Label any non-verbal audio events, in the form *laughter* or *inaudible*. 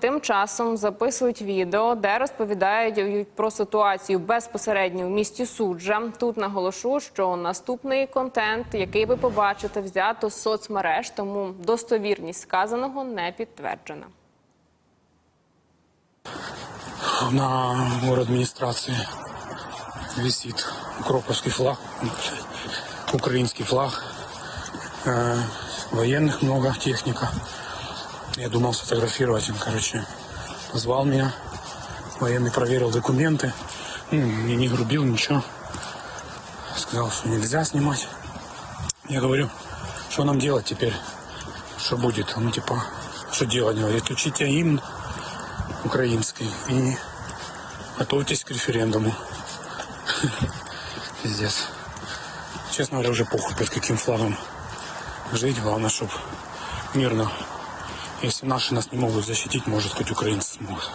тим часом записують відео, де розповідають про ситуацію безпосередньо в місті суджа. Тут наголошу, що наступний контент, який ви побачите, взято з соцмереж, тому достовірність сказаного не підтверджена. на город администрации висит укроповский флаг, украинский флаг, Э, военных много, техника. Я думал сфотографировать, он, короче, позвал меня, военный проверил документы, ну, мне не грубил, ничего. Сказал, что нельзя снимать. Я говорю, что нам делать теперь? Что будет? Он типа, что делать? Говорит, учите гимн украинский и готовьтесь к референдуму. *laughs* Пиздец. Честно говоря, уже похуй, под каким флагом жить. Главное, чтобы мирно. Если наши нас не могут защитить, может, хоть украинцы смогут.